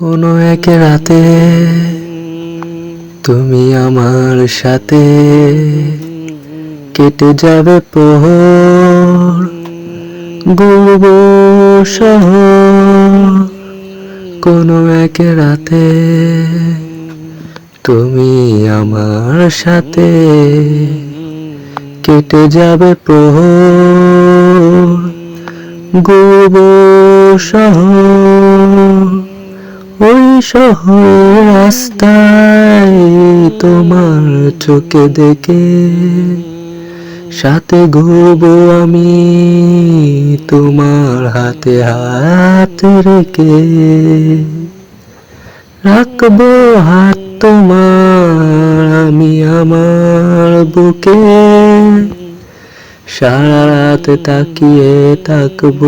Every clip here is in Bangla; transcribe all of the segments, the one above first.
কোনো এক রাতে তুমি আমার সাথে কেটে যাবে প্রহর ঘুরব শহর। কোনো এক রাতে তুমি আমার সাথে কেটে যাবে প্রহর ঘুরব শহর। শহর রাস্তায় তোমার চোখে দেখে, সাথে ঘুরবো আমি তোমার হাতে হাত রেখে। রাখব হাত তোমার, আমি আমার বুকে। সারা রাত তাকিয়ে থাকব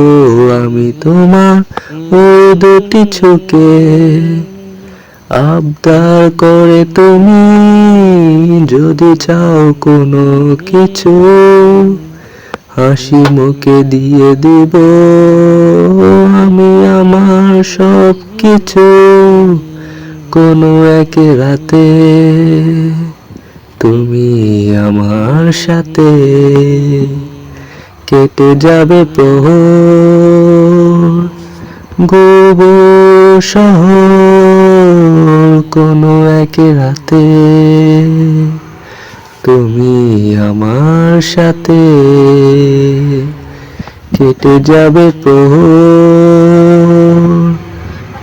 আমি তোমার ওই দুটি চোখে। আবদার করে তুমি যদি চাও কোনো কিছু, হাসি মুখে দিয়ে দিব আমি আমার সব কিছু কোনো এক রাতে। তুমি আমার সাথে কেটে যাবে প্রহর। গোব শহর কোনো এক রাতে তুমি আমার সাথে কেটে যাবে প্রহর।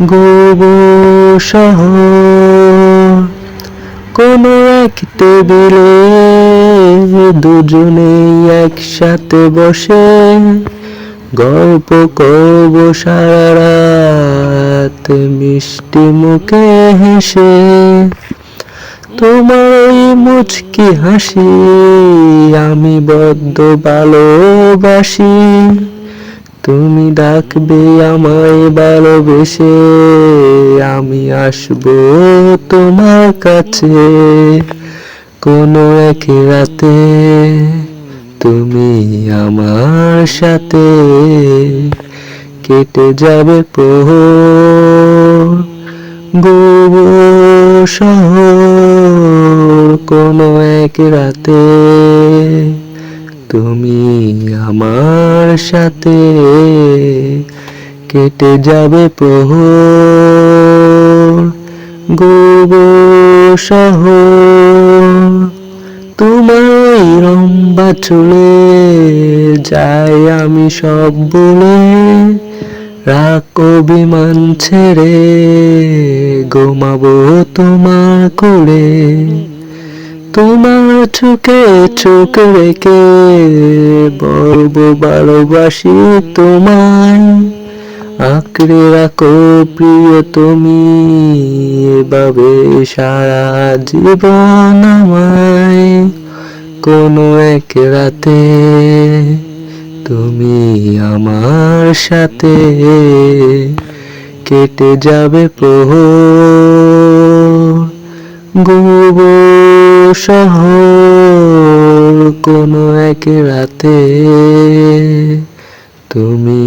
গোব শহর কোনো টেবিলে দুজনেই একসাথে বসে গল্প করব সারা রাত। মিষ্টি মুখে হেসে, তোমার ওই মুচকি হাসি আমি বদ্ধ ভালোবাসি। তুমি ডাকবে আমায় ভালোবেসে, আমি আসব তোমার কাছে। কোনো এক রাতে তুমি আমার সাথে কেটে যাবে প্রহর। গোব কোনো এক রাতে তুমি আমার সাথে কেটে যাবে প্রহর। গোব শহর তোমার লম্বা চুলে যাই আমি সব বলে। রাখো বিমান ছেড়ে ঘুমাবো তোমার করে তোমার চোখে চোখ রেখে বলব ভালোবাসি তোমায়। আঁকড়ে রাখো প্রিয় তুমি, এভাবে সারা জীবন আমায়। কোনো এক রাতে তুমি আমার সাথে কেটে যাবে প্রহর। গোব শহর কোনো এক রাতে তুমি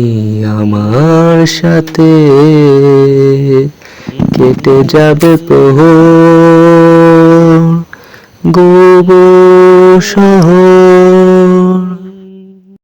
আমার সাথে কেটে যাবে প্রহর গোব শহর